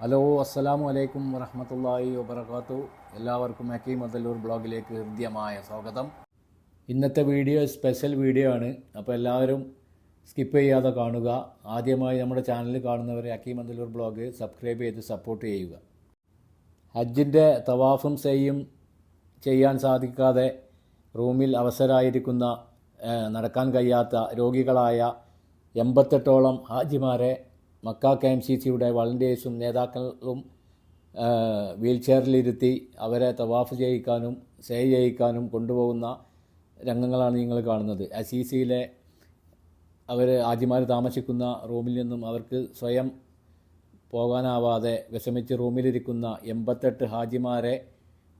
Hello അസ്സലാമു അലൈക്കും വറഹമത്തല്ലാഹി വബർക്കാത്തു എല്ലാവർക്കും ഹക്കീം അതല്ലൂർ ബ്ലോഗിലേക്ക് ഹൃദ്യമായ സ്വാഗതം. ഇന്നത്തെ വീഡിയോ സ്പെഷ്യൽ വീഡിയോ ആണ്. അപ്പോൾ എല്ലാവരും സ്കിപ്പ് ചെയ്യാതെ കാണുക. ആദ്യമായി നമ്മുടെ ചാനൽ കാണുന്നവരെ ഹക്കീം അതല്ലൂർ ബ്ലോഗ് സബ്സ്ക്രൈബ് ചെയ്ത് സപ്പോർട്ട് ചെയ്യുക. ഹജ്ജിന്റെ തവാഫും സെയ്യും ചെയ്യാൻ സാധിക്കാതെ റൂമിൽ അവസരായിരിക്കുന്ന നടക്കാൻ കഴിയാത്ത രോഗികളായ എൺപത്തെട്ടോളം ഹാജിമാരെ മക്ക കെ എം സി സിയുടെ വളണ്ടിയേഴ്സും നേതാക്കളും വീൽ ചെയറിലിരുത്തി അവരെ തവാഫ് ചെയ്യിക്കാനും സേ ചെയ്യിക്കാനും കൊണ്ടുപോകുന്ന രംഗങ്ങളാണ് നിങ്ങൾ കാണുന്നത്. അസീസിയിലെ അവർ ആദ്യമാർ താമസിക്കുന്ന റൂമിൽ നിന്നും അവർക്ക് സ്വയം പോകാനാവാതെ വിഷമിച്ച് റൂമിലിരിക്കുന്ന എൺപത്തെട്ട് ഹാജിമാരെ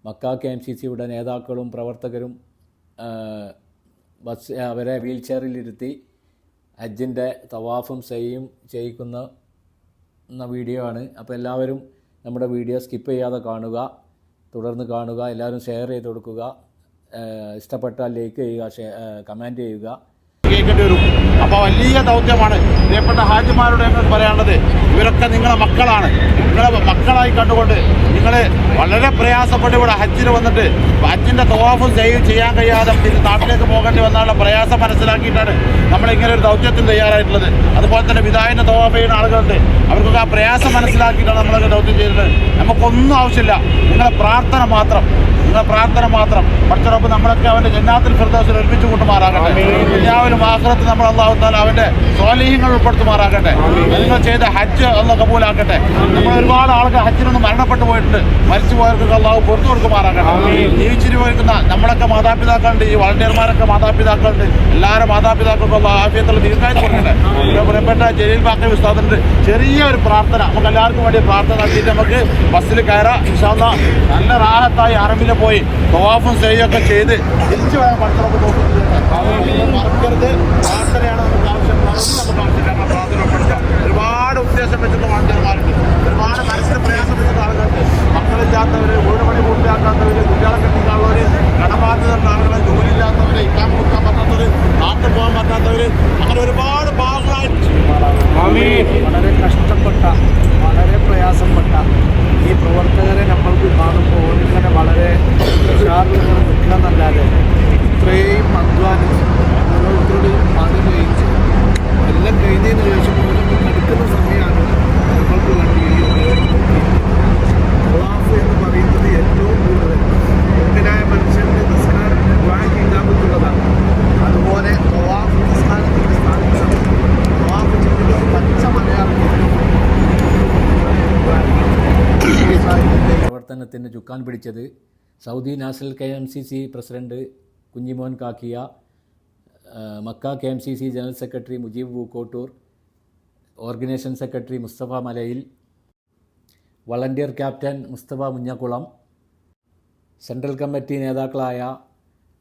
മക്ക കെ എം സി സിയുടെ നേതാക്കളും പ്രവർത്തകരും ബസ് അവരെ വീൽ ചെയറിലിരുത്തി ഹജ്ജിന്റെ തവാഫും സെയ്യും ചെയ്യിക്കുന്ന എന്ന വീഡിയോ ആണ്. അപ്പോൾ എല്ലാവരും നമ്മുടെ വീഡിയോ സ്കിപ്പ് ചെയ്യാതെ കാണുക തുടർന്ന് കാണുക എല്ലാവരും ഷെയർ ചെയ്ത് കൊടുക്കുക. ഇഷ്ടപ്പെട്ടാൽ ലൈക്ക് ചെയ്യുക കമന്റ് ചെയ്യുക. കേൾക്കേണ്ടി വരും അപ്പോൾ വലിയ ദൗത്യമാണ് പ്രിയപ്പെട്ട ഹാജിമാരോട് എന്നോട് പറയാനുള്ളത്. ഇവരൊക്കെ നിങ്ങളുടെ മക്കളാണ്. നിങ്ങളുടെ മക്കളായി കണ്ടുകൊണ്ട് നിങ്ങൾ വളരെ പ്രയാസപ്പെട്ട് ഇവിടെ ഹജ്ജിന് വന്നിട്ട് ഹജ്ജിന്റെ തവാഫും ചെയ്യും ചെയ്യാൻ കഴിയാതെ തിരി- നാട്ടിലേക്ക് പോകേണ്ടി വന്നാലുള്ള പ്രയാസം മനസ്സിലാക്കിയിട്ടാണ് നമ്മൾ ഇങ്ങനെ ഒരു ദൗത്യത്തിന് തയ്യാറായിട്ടുള്ളത്. അതുപോലെ തന്നെ വിധായന തവാഫ് ചെയ്യുന്ന ആളുകളുണ്ട്. അവർക്കൊക്കെ ആ പ്രയാസം മനസ്സിലാക്കിയിട്ടാണ് നമ്മളൊക്കെ ദൗത്യം ചെയ്തത് നമുക്കൊന്നും ആവശ്യമില്ല. നിങ്ങളെ പ്രാർത്ഥന മാത്രം. നിങ്ങളെ പ്രാർത്ഥന മാത്രം. പക്ഷേ നമ്മളൊക്കെ അവന്റെ ജന്നാത്തിൽ ഫിർദോസിൽ ഒരുമിച്ച് കൂട്ടുമാറാകട്ടെ. എല്ലാവരും ആഹ്ലത്ത് നമ്മൾ അള്ളാഹുത്താൽ അവന്റെ സ്വാലീഹ്യങ്ങൾ ഉൾപ്പെടുത്തുമാറാകട്ടെ. നിങ്ങൾ ചെയ്ത ഹജ്ജ് അള്ള കബൂലാക്കട്ടെ. നമ്മൾ ഒരുപാട് ആൾക്ക് ഹജ്ജിനൊന്ന് മരണപ്പെട്ടു പോയിട്ടുണ്ട്. മരിച്ചു പോയവർക്ക് അള്ളാഹു പുറത്തു കൊടുക്കുമാറാകട്ടെ. ജീവിച്ചിരി പോയിരിക്കുന്ന നമ്മളൊക്കെ മാതാപിതാക്കളുണ്ട് ഈ വളണ്ടിയർമാരൊക്കെ മാതാപിതാക്കളുണ്ട്. എല്ലാവരും മാതാപിതാക്കൾക്കും അള്ളാഹു ആഫിയത്തുള്ള ദീർഘായുസ് കൊടുക്കട്ടെ. പ്രിയപ്പെട്ട ജലീൽ ബാക്കി ചെറിയ ഒരു പ്രാർത്ഥന. നമുക്ക് എല്ലാവർക്കും വേണ്ടി പ്രാർത്ഥന നടത്തിയിട്ട് നമുക്ക് ബസ്സിൽ കയറാം. വിശ്വാസ നല്ല റാഹത്തായി അറബിൽ പോയി തവാഫും സെയ്യൊക്കെ ചെയ്ത് തിരിച്ചു വരാൻ പഠിത്തമൊക്കെ നോക്കുന്നത് മറക്കരുത്. പ്രാർത്ഥനയാണ് നമുക്ക് ആവശ്യം. നമുക്ക് ആവശ്യമില്ല പ്രാർത്ഥന പഠിക്കാം. ഒരുപാട് ഉദ്ദേശം വെച്ചിട്ട് വളണ്ടിയർമാരുണ്ട്. ഒരുപാട് മനസ്സിന് പ്രയാസം വെച്ചിട്ട് മക്കളില്ലാത്തവര് വീട് പണി പൂർത്തിയാക്കാത്തവർ കുട്ടികളെ കെട്ടിക്കാനുള്ളവർ കടബാധ്യതയുള്ള ആളുകളെ ജോലിയില്ലാത്തവർ ഇക്കാൻ കൊടുക്കാൻ പറ്റാത്തവർ നാട്ടിൽ പോകാൻ പറ്റാത്തവർ അങ്ങനെ ഒരുപാട് ഭാഗങ്ങളായിട്ട് വളരെ കഷ്ടപ്പെട്ട വളരെ പ്രയാസപ്പെട്ട ഈ പ്രവർത്തകരെ നമ്മൾക്ക് കാണുമ്പോൾ ഇങ്ങനെ വളരെ ഉഷാറിൽ ഇങ്ങനെ നിൽക്കാന്നല്ലാതെ ഇത്രയും അധ്വാനിച്ച് ഓരോരുത്തരുടെയും പണി കഴിച്ച് എല്ലാം കഴിഞ്ഞതിന് ശേഷം ഓരോന്നും എടുക്കുന്ന സമയമാണ് നമ്മൾക്ക് വേണ്ടി ഈ ഉപയോഗപ്പെടുത്തിയത് തവാഫ് എന്ന് പറയുന്നത് ഏറ്റവും കൂടുതൽ മുഗ്നായ മനുഷ്യന്റെ നിസ്കാരത്തിന് വാങ്ങി ഇതാമത്തുള്ളതാണ് അതുപോലെ തവാഫ് നിസ്കാരത്തിന്റെ സ്ഥാനം തവാഫ് ചെയ്യുന്നത് പച്ച പ്രവർത്തനത്തിന് ചുക്കാൻ പിടിച്ചത് Saudi national K M C C president Kunjimon Kakkiya Makkah K M C C general secretary Mujeeb Pookkottur organisation secretary Musthafa Malayil volunteer captain Musthafa Munjakkulam central committee നേതാക്കളായ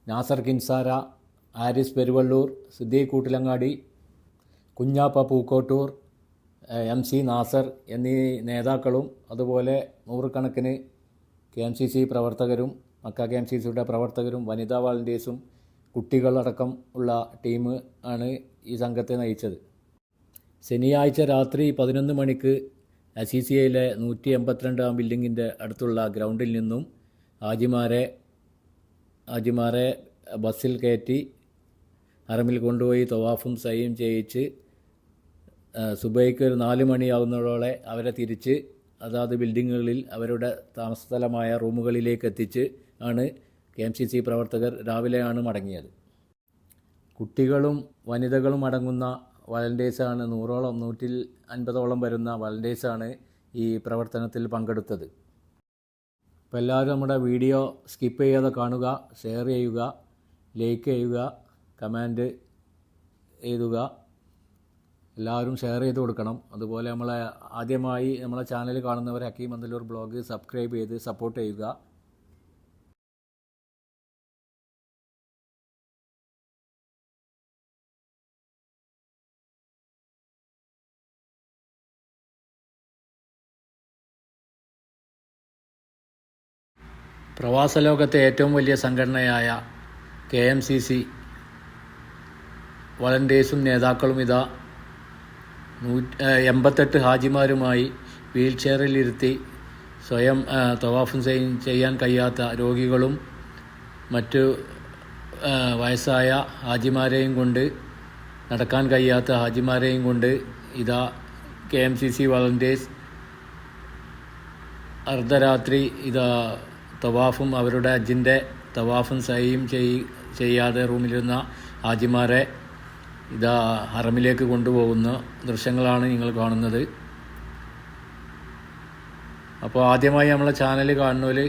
നാസർ കിൻസാര ആരിസ് പെരുവള്ളൂർ സിദ്ദീഖ് കൂട്ടിലങ്ങാടി കുഞ്ഞാപ്പ പൂക്കോട്ടൂർ എം സി നാസർ എന്നീ നേതാക്കളും അതുപോലെ നൂറുകണക്കിന് കെ എം സി സി പ്രവർത്തകരും Mecca K M C സിയുടെ പ്രവർത്തകരും വനിതാ വാളണ്ടിയേഴ്സും കുട്ടികളടക്കം ഉള്ള ടീം ആണ് ഈ സംഘത്തെ നയിച്ചത്. ശനിയാഴ്ച രാത്രി പതിനൊന്ന് മണിക്ക് സി സി ഐയിലെ നൂറ്റി എൺപത്തിരണ്ടാം ബിൽഡിങ്ങിന്റെ അടുത്തുള്ള ഗ്രൗണ്ടിൽ നിന്നും ഹാജിമാരെ ഹാജിമാരെ ബസ്സിൽ കയറ്റി ഹറമിൽ കൊണ്ടുപോയി തവാഫും സയ്യും ചെയ്യിച്ച് സുബൈക്ക് ഒരു നാല് മണിയാവുന്നതോടെ അവരെ തിരിച്ച് അതാത് ബിൽഡിങ്ങുകളിൽ അവരുടെ താമസ സ്ഥലമായ റൂമുകളിലേക്ക് എത്തിച്ച് ആണ് കെ എം സി സി പ്രവർത്തകർ രാവിലെയാണ് മടങ്ങിയത്. കുട്ടികളും വനിതകളും അടങ്ങുന്ന വളണ്ടിയേഴ്സാണ് നൂറോളം നൂറ്റിൽ അൻപതോളം വരുന്ന വളണ്ടിയേഴ്സാണ് ഈ പ്രവർത്തനത്തിൽ പങ്കെടുത്തത്. അപ്പോൾ എല്ലാവരും നമ്മുടെ വീഡിയോ സ്കിപ്പ് ചെയ്യാതെ കാണുക ഷെയർ ചെയ്യുക ലൈക്ക് ചെയ്യുക കമാൻഡ് എഴുതുക. എല്ലാവരും ഷെയർ ചെയ്ത് കൊടുക്കണം. അതുപോലെ നമ്മളെ ആദ്യമായി നമ്മളെ ചാനൽ കാണുന്നവർ ഹക്കീം അന്തല്ലൂർ ബ്ലോഗ് സബ്സ്ക്രൈബ് ചെയ്ത് സപ്പോർട്ട് ചെയ്യുക. പ്രവാസ ലോകത്തെ ഏറ്റവും വലിയ സംഘടനയായ കെ എം സി സി. വളണ്ടിയേഴ്സും നേതാക്കളും ഇതാ നൂറ്റി എൺപത്തെട്ട് ഹാജിമാരുമായി വീൽ ചെയറിലിരുത്തി സ്വയം തവാഫും ചെയ്യ- ചെയ്യാൻ കഴിയാത്ത രോഗികളും മറ്റു വയസ്സായ ഹാജിമാരെയും കൊണ്ട് നടക്കാൻ കഴിയാത്ത ഹാജിമാരെയും കൊണ്ട് ഇതാ K M C C volunteers അർദ്ധരാത്രി ഇതാ തവാഫും അവരുടെ അജിന്റെ തവാഫും ചെയ് ചെയ്യാതെ റൂമിലിരുന്ന ഹാജിമാരെ ഇതാ ഹറമിലേക്ക് കൊണ്ടുപോകുന്ന ദൃശ്യങ്ങളാണ് നിങ്ങൾ കാണുന്നത്. അപ്പോൾ ആദ്യമായി നമ്മളെ ചാനൽ കാണുന്നവർ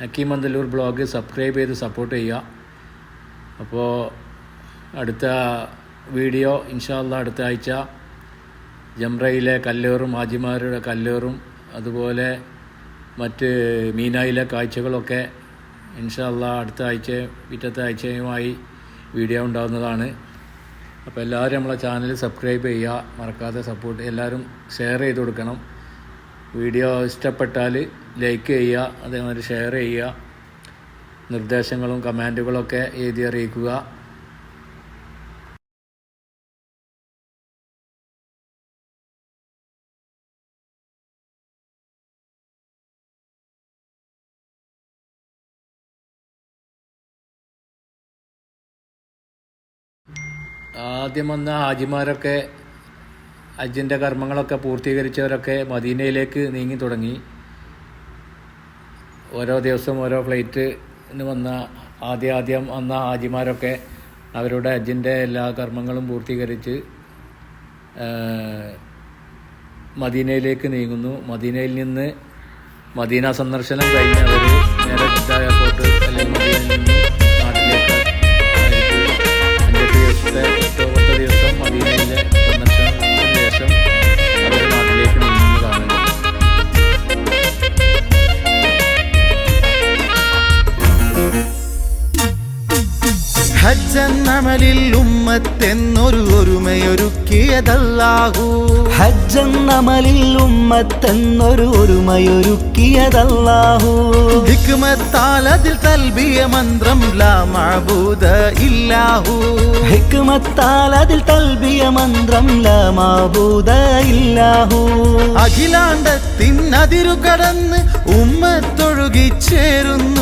ഹക്കീം അന്തല്ലൂർ ബ്ലോഗ് സബ്സ്ക്രൈബ് ചെയ്ത് സപ്പോർട്ട് ചെയ്യുക. അപ്പോൾ അടുത്ത വീഡിയോ ഇൻഷാല്ല അടുത്ത ആഴ്ച. ജംറയിലെ കല്ലേറും ഹാജിമാരുടെ കല്ലേറും അതുപോലെ മറ്റ് മീനായിലെ കാഴ്ചകളൊക്കെ ഇൻഷാല്ല അടുത്ത ആഴ്ച പിറ്റത്തെ ആഴ്ചയുമായി വീഡിയോ ഉണ്ടാകുന്നതാണ്. അപ്പോൾ എല്ലാവരും നമ്മളെ ചാനൽ സബ്സ്ക്രൈബ് ചെയ്യുക മറക്കാതെ സപ്പോർട്ട് എല്ലാവരും ഷെയർ ചെയ്ത് കൊടുക്കണം. വീഡിയോ ഇഷ്ടപ്പെട്ടാൽ ലൈക്ക് ചെയ്യുക അതേമാതിരി ഷെയർ ചെയ്യുക. നിർദ്ദേശങ്ങളും കമാൻഡുകളൊക്കെ എഴുതി അറിയിക്കുക. ആദ്യം വന്ന ഹാജിമാരൊക്കെ ഹജ്ജിന്റെ കർമ്മങ്ങളൊക്കെ പൂർത്തീകരിച്ചവരൊക്കെ മദീനയിലേക്ക് നീങ്ങി തുടങ്ങി. ഓരോ ദിവസം ഓരോ ഫ്ലൈറ്റിന് വന്ന ആദ്യ ആദ്യം വന്ന ഹാജിമാരൊക്കെ അവരുടെ ഹജ്ജിന്റെ എല്ലാ കർമ്മങ്ങളും പൂർത്തീകരിച്ച് മദീനയിലേക്ക് നീങ്ങുന്നു. മദീനയിൽ നിന്ന് മദീന സന്ദർശനം കഴിഞ്ഞ് അവർ നേരെ എയർപോർട്ട് ഉമ്മത്തെന്നൊരു ഒരുമയൊരുക്കിയതല്ലാഹു. ഹജ്ജന്നമലിൽ ഉമ്മത്തെന്നൊരു ഒരുമയൊരുക്കിയതല്ലാഹു. ഹിക്മത്താൽ അതിൽ തൽബിയ മന്ത്രം ലാ മഅബൂദ ഇല്ലാഹു. ഹിക്മത്താൽ അതിൽ തൽബിയ മന്ത്രം ലമാബൂദ ഇല്ലാഹു. അഖിലാണ്ടത്തിൻ അതിരു കടന്ന് ഉമ്മത്തൊഴുകിച്ചേരുന്നു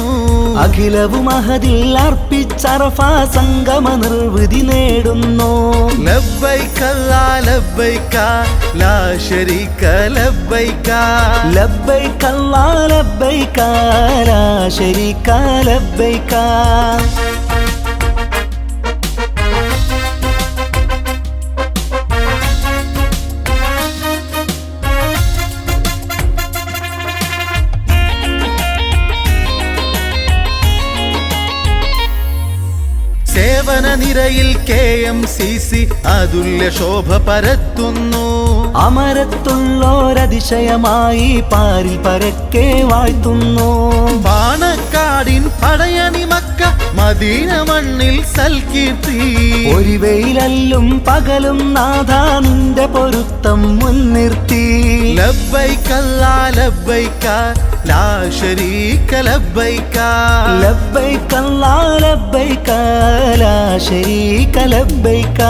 അഖിലവും അഹദിൽ അർപ്പിച്ചറഫ സംഗമ നിർവൃതി നേടുന്നു. ലബ്ബൈക ലബ്ബൈക ലാ ശരീക ലബ്ബൈക ലബ്ബൈക അല്ലാ ലബ്ബൈക ലാ ശരീക ലബ്ബൈക സേവന എം സി സി അതുല്യ ശോഭ പരത്തുന്നു. അമരത്തുള്ളോരതിശയമായി പാരിൽ പരക്കെ വാഴ്ത്തുന്നു. പാണക്കാടിൻ പടയണി മക്ക മദീന മണ്ണിൽ സൽകീർത്തി. ഒരു വെയിലല്ലും പകലും നാഥ നിന്റെ പൊരുത്തം മുൻനിർത്തി. ലബ്ബൈക ലബ്ബൈക ലാ ശരീക ലബ്ബൈക ലബ്ബൈക അല്ലാ ലബ്ബൈക ലാ ശരീക ലബ്ബൈക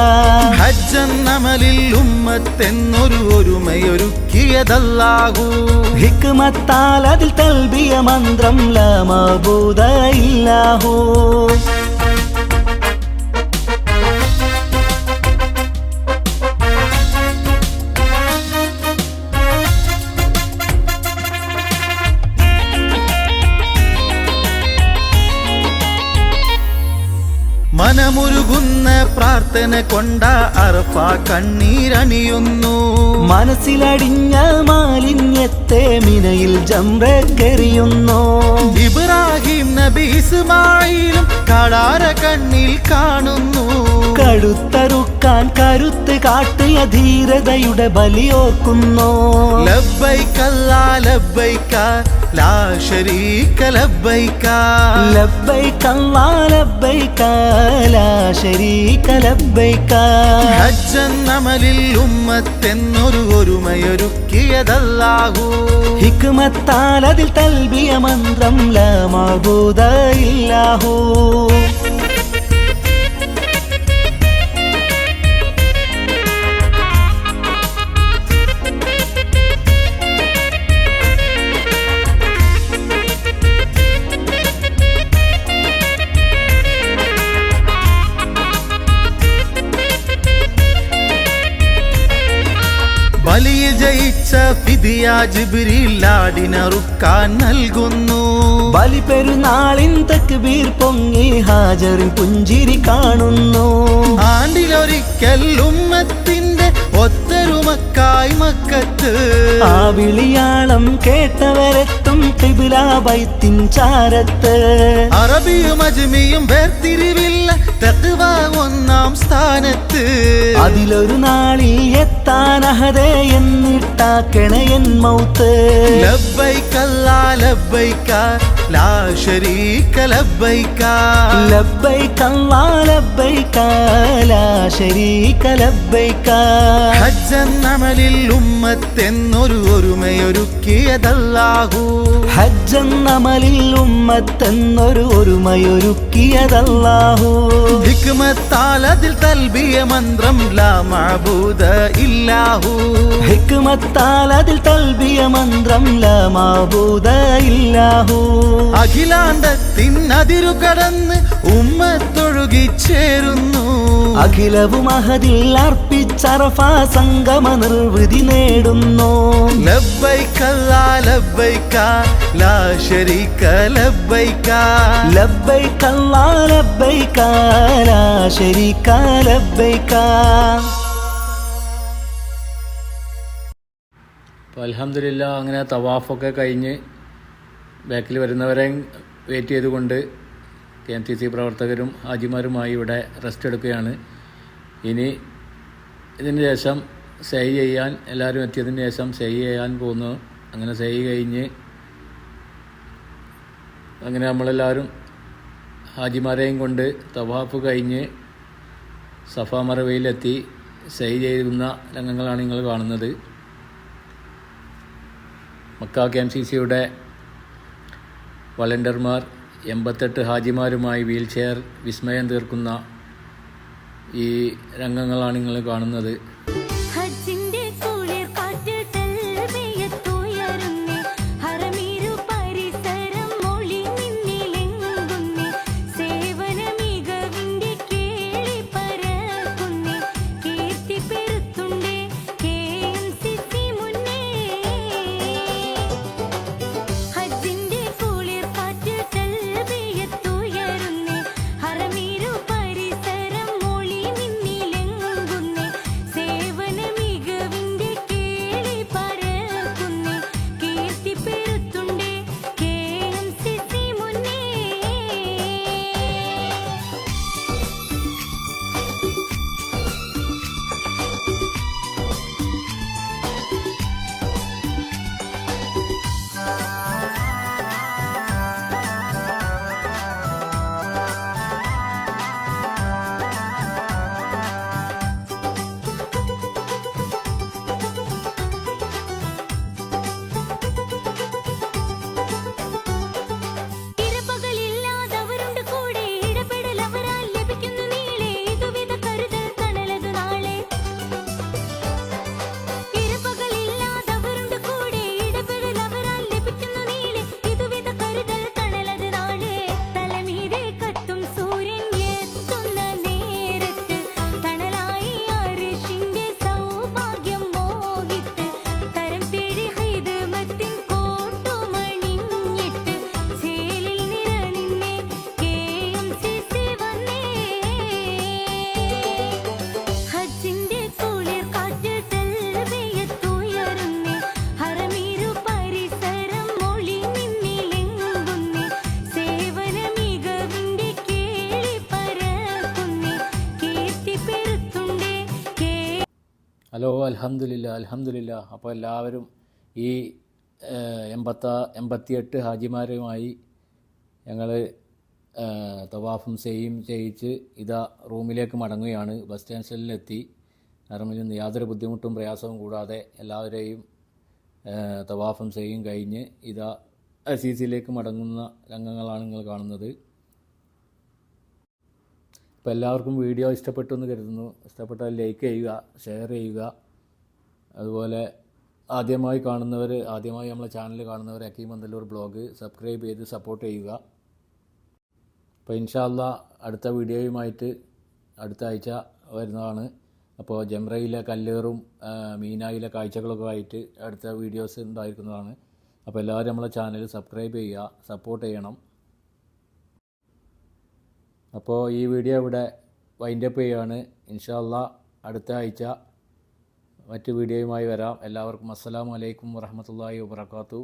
ഹജ്ജന്നമലിൽ ഉമ്മത്തെന്നൊരു ഒരുമയൊരുക്കിയതല്ലാകൂ. ഹിക്മത്താൽ അതിൽ തൽബിയ മന്ത്രം ലമബൂതയില്ലാഹോ ഇല്ലാഹു. hoy. പ്രാർത്ഥന കൊണ്ട അറഫ കണ്ണീരണിയുന്നു. മനസ്സിലടിഞ്ഞ മാലിന്യത്തെ മിനയിൽ ജംറക്കെറിയുന്നു. ഇബ്രാഹിം നബി ഇസ്മായിലും കടാര കണ്ണിൽ കാണുന്നു. കഴുത്തറുക്കാൻ കരുത്ത് കാട്ടിയ ധീരതയുടെ ബലിയോക്കുന്നു ലബൈക്കല്ല ലബ്ബൈക ലാ ശരീക്ക ലബ്ബൈക ലബ്ബൈക അല്ലാ ലബ്ബൈക ലാ ശരീക ലബ്ബൈക ഹജ്ജന്നമലിൽ ഉമ്മത്തെന്നൊരു ഒരുമയൊരുക്കിയതല്ലാകൂ ഹിക്മത്താൽ അതിൽ തൽബിയ മന്ത്രം ഇല്ലാഹു. ആടിനറുക്കാൻ നൽകുന്നു. ബലിപെരുന്നാളിൻ തക്ബീർ പൊങ്ങി ഹാജറിൻ പുഞ്ചിരി കാണുന്നു. ആണ്ടിലൊരിക്കൽ ഉമ്മത്തിന്റെ ഒത്തൊരുമക്കായി മക്കത്ത് ആ വിളിയാളം കേട്ടവരെത്തും കിബില ബൈത്തിൻ ചാരത്ത് അറബിയും അജ്മിയും വേർതിരിവില്ല തത്വ ഒന്നാം സ്ഥാനത്ത് അതിലൊരു നാളിൽ എത്താൻ അഹദേ എന്നിട്ടാക്കണേ എൻ മൗത്ത് ലബ്ബൈക അല്ലാ ലബ്ബൈക ലാ ശരീക ലബ്ബൈക ലബ്ബൈക അല്ലാ ലബ്ബൈക ലാ അമലിൽ ഉമ്മത്തെന്നൊരു ഒരുമയൊരുക്കിയതല്ലാഹു. ഹജ്ജെന്നമലിൽ ഉമ്മത്തെന്നൊരു ഒരുമയൊരുക്കിയതല്ലാഹു. ഹിക്മത്താൽ അതിൽ തൽബിയ മന്ത്രം ലാ മഅബൂദ ഇല്ലാഹു. ഹിക്മത്താൽ അതിൽ തൽബിയ മന്ത്രം ലമാബൂദ ഇല്ലാഹു. അഖിലാണ്ടത്തിൻ അതിരു കടന്ന് ഉമ്മത്തൊഴുകി ചേരുന്നു. അഖിലവും അഹദിൽ അർപ്പിച്ചറഫ സംഗമ നിർവൃതി നേടുന്നു. അലഹമില്ല അങ്ങനെ തവാഫൊക്കെ കഴിഞ്ഞ് ബാക്കിൽ വരുന്നവരെ വെയിറ്റ് ചെയ്തുകൊണ്ട് കെ എം സി സി പ്രവർത്തകരും ഹാജിമാരുമായി ഇവിടെ റെസ്റ്റ് എടുക്കുകയാണ്. ഇനി ഇതിന് ശേഷം സൈ ചെയ്യാൻ എല്ലാവരും എത്തിയതിന് ശേഷം സൈ ചെയ്യാൻ പോകുന്നു. അങ്ങനെ സൈ കഴിഞ്ഞ് അങ്ങനെ നമ്മളെല്ലാവരും ഹാജിമാരെയും കൊണ്ട് തവാഫ് കഴിഞ്ഞ് സഫാ മറവയിലെത്തി സൈ ചെയ്യുന്ന രംഗങ്ങളാണ് നിങ്ങൾ കാണുന്നത്. മക്ക കെ എം സി സിയുടെ വളണ്ടിയർമാർ എൺപത്തെട്ട് ഹാജിമാരുമായി വീൽ ചെയർ വിസ്മയം തീർക്കുന്ന ഈ രംഗങ്ങളാണ് നിങ്ങൾ കാണുന്നത്. ഹലോ അൽഹംദുലില്ല അൽഹംദുലില്ല. അപ്പോൾ എല്ലാവരും ഈ എൺപത്താ എൺപത്തിയെട്ട് ഹാജിമാരുമായി ഞങ്ങൾ തവാഫും സെയ്യും ചെയ്യിച്ച് ഇതാ റൂമിലേക്ക് മടങ്ങുകയാണ്. ബസ് സ്റ്റേഷനിലെത്തി നിന്ന് യാതൊരു ബുദ്ധിമുട്ടും പ്രയാസവും കൂടാതെ എല്ലാവരെയും തവാഫും സെയ്യും കഴിഞ്ഞ് ഇതാ സി സിയിലേക്ക് മടങ്ങുന്ന രംഗങ്ങളാണ് നിങ്ങൾ കാണുന്നത്. അപ്പോൾ എല്ലാവർക്കും വീഡിയോ ഇഷ്ടപ്പെട്ടു എന്ന് കരുതുന്നു. ഇഷ്ടപ്പെട്ടാൽ ലൈക്ക് ചെയ്യുക ഷെയർ ചെയ്യുക. അതുപോലെ ആദ്യമായി കാണുന്നവർ ആദ്യമായി നമ്മളെ ചാനൽ കാണുന്നവർ അക്കീം മന്ദല്ലൂർ ബ്ലോഗ് സബ്സ്ക്രൈബ് ചെയ്ത് സപ്പോർട്ട് ചെയ്യുക. അപ്പോൾ ഇൻഷാല്ല അടുത്ത വീഡിയോയുമായിട്ട് അടുത്ത ആഴ്ച വരുന്നതാണ്. അപ്പോൾ ജംറയിലെ കല്ലേറും മീനായിലെ കാഴ്ചകളൊക്കെ ആയിട്ട് അടുത്ത വീഡിയോസ് ഉണ്ടായിരിക്കുന്നതാണ്. അപ്പോൾ എല്ലാവരും നമ്മളെ ചാനൽ സബ്സ്ക്രൈബ് ചെയ്യുക സപ്പോർട്ട് ചെയ്യണം. അപ്പോൾ ഈ വീഡിയോ ഇവിടെ വൈൻഡപ്പ് ചെയ്യുകയാണ്. ഇൻഷാല്ല അടുത്ത ആഴ്ച മറ്റ് വീഡിയോയുമായി വരാം. എല്ലാവർക്കും അസ്സാം വലൈക്കും വറഹമത്തല്ലാഹി വാബർക്കാത്തു